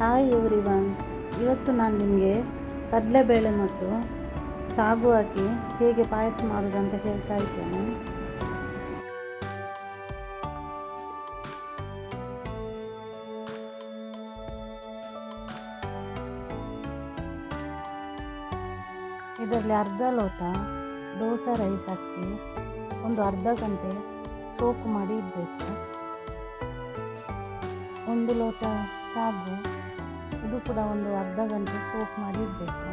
Hi everyone, ಇವತ್ತು ನಾನು ನಿಮಗೆ ಕಡಲೆಬೇಳೆ ಮತ್ತು ಸಾಗು ಹಾಕಿ ಹೇಗೆ ಪಾಯಸ ಮಾಡೋದಂತ ಹೇಳ್ತಾ ಇದ್ದೇನೆ. ಇದರಲ್ಲಿ ಅರ್ಧ ಲೋಟ ದೋಸೆ ರೈಸ್ ಹಾಕಿ ಒಂದು ಅರ್ಧ ಗಂಟೆ ಸೋಕು ಮಾಡಿ ಇಡಬೇಕು. ಒಂದು ಲೋಟ ಸಾಗು ಇದು ಕೂಡ ಒಂದು ಅರ್ಧ ಗಂಟೆ ಸೋಕ್ ಮಾಡಿಡಬೇಕು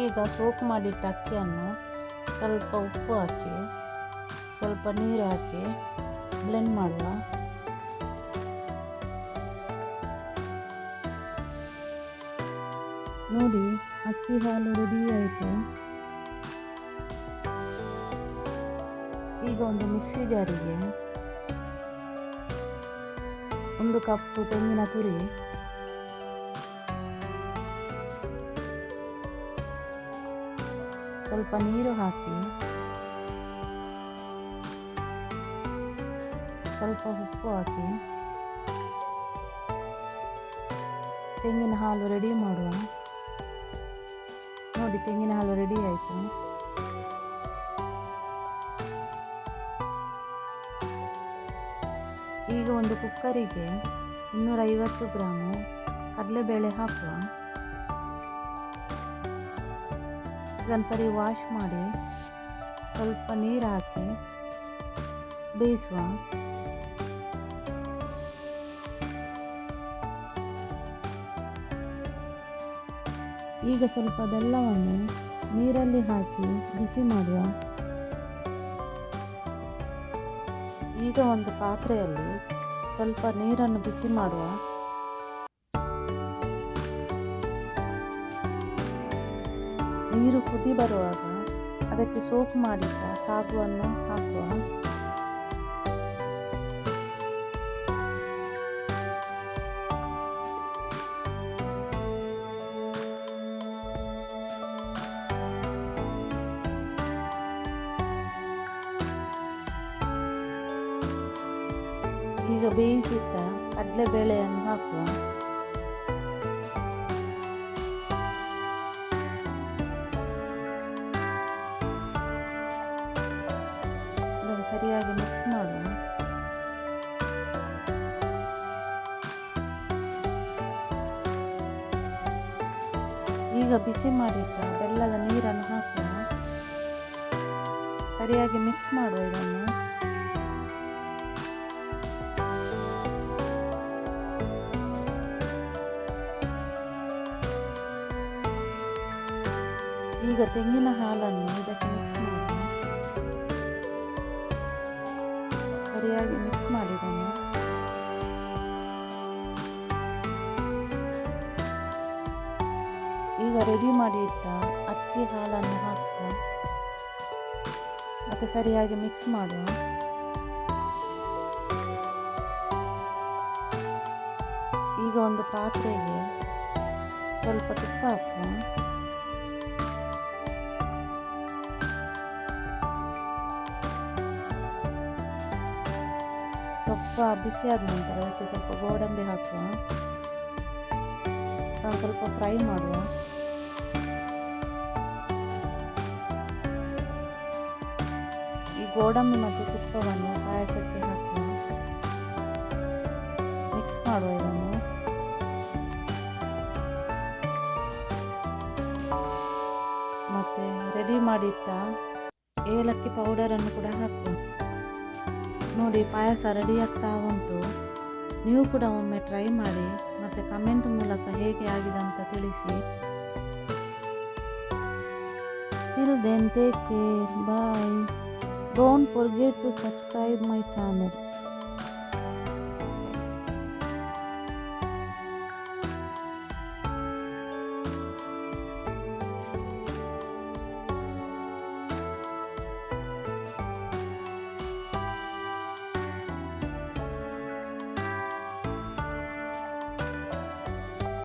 ಈಗ ಸೋಕ್ ಮಾಡಿಟ್ಟ ಅಕ್ಕಿಯನ್ನು ಸ್ವಲ್ಪ ಉಪ್ಪು ಹಾಕಿ, ಸ್ವಲ್ಪ ನೀರು ಹಾಕಿ ಬ್ಲೆಂಡ್ ಮಾಡುವ ನೋಡಿ, ಅಕ್ಕಿ ಹಾಲು ರೆಡಿ ಆಯಿತು. ಈಗ ಒಂದು ಮಿಕ್ಸಿ ಜಾರಿಗೆ ಒಂದು ಕಪ್ಪು ತೆಂಗಿನ ತುರಿ. ಸ್ವಲ್ಪ ನೀರು ಹಾಕಿ. ಸ್ವಲ್ಪ ಉಪ್ಪು ಹಾಕಿ. ತೆಂಗಿನ ಹಾಲು ರೆಡಿ ಮಾಡುವ. ನೋಡಿ, ತೆಂಗಿನ ಹಾಲು ರೆಡಿ ಆಯಿತು. ಈಗ ಒಂದು ಕುಕ್ಕರಿಗೆ ಇನ್ನೂರೈವತ್ತು ಗ್ರಾಮು ಕಡಲೆಬೇಳೆ ಹಾಕುವ. ಇದನ್ನು ಸರಿ ವಾಶ್ ಮಾಡಿ ಸ್ವಲ್ಪ ನೀರು ಹಾಕಿ ಬೇಯಿಸುವ. ಈಗ ಸ್ವಲ್ಪ ಬೆಲ್ಲವನ್ನು ನೀರಲ್ಲಿ ಹಾಕಿ ಬಿಸಿ ಮಾಡುವ. ಈಗ ಒಂದು ಪಾತ್ರೆಯಲ್ಲಿ ಸ್ವಲ್ಪ ನೀರನ್ನು ಬಿಸಿ ಮಾಡುವ. ನೀರು ಕುದಿ ಬರುವಾಗ ಅದಕ್ಕೆ ಸೋಪ್ ಮಾಡಿದ್ದ ಸಾಗುವನ್ನು ಹಾಕುವ ಈಗ ಬೇಯಿಸಿಟ್ಟ ಕಡಲೆಬೇಳೆಯನ್ನು ಹಾಕುವ. ಇದನ್ನು ಸರಿಯಾಗಿ ಮಿಕ್ಸ್ ಮಾಡುವ. ಈಗ ಬಿಸಿ ಮಾಡಿಟ್ಟ ಬೆಲ್ಲದ ನೀರನ್ನು ಹಾಕುವ. ಸರಿಯಾಗಿ ಮಿಕ್ಸ್ ಮಾಡುವ ಇದನ್ನು. ಈಗ ತೆಂಗಿನ ಹಾಲನ್ನು ಇದಕ್ಕೆ ಮಿಕ್ಸ್ ಮಾಡಿ ಸರಿಯಾಗಿ ಮಿಕ್ಸ್ ಮಾಡಿದನ್ನು ಈಗ ರೆಡಿ ಮಾಡಿ ಇಟ್ಟ ಅಕ್ಕಿ ಹಾಲನ್ನು ಹಾಕಿ ಮತ್ತೆ ಸರಿಯಾಗಿ ಮಿಕ್ಸ್ ಮಾಡುವ. ಈಗ ಒಂದು ಪಾತ್ರೆಗೆ ಸ್ವಲ್ಪ ತುಪ್ಪ ಹಾಕುವ. ಸ್ವಲ್ಪ ಬಿಸಿ ಆದ ನಂತರ ಅದಕ್ಕೆ ಸ್ವಲ್ಪ ಗೋಡಂಬಿ ಹಾಕುವ. ಸ್ವಲ್ಪ ಫ್ರೈ ಮಾಡುವ. ಈ ಗೋಡಂಬಿ ಮತ್ತು ತುಪ್ಪವನ್ನು ಪಾಯಸಕ್ಕೆ ಹಾಕುವ. ಮಿಕ್ಸ್ ಮಾಡುವ ಇದನ್ನು. ಮತ್ತು ರೆಡಿ ಮಾಡಿಟ್ಟ ಏಲಕ್ಕಿ ಪೌಡರನ್ನು ಕೂಡ ಹಾಕುವ. ನೋಡಿ ಪಾಯಸ ರೆಡಿ ಆಗ್ತಾ ಉಂಟು. ನೀವು ಕೂಡ ಒಮ್ಮೆ ಟ್ರೈ ಮಾಡಿ, ಮತ್ತು ಕಮೆಂಟ್ ಮೂಲಕ ಹೇಗೆ ಆಗಿದೆ ಅಂತ ತಿಳಿಸಿ. Till then take care bye don't forget to subscribe my channel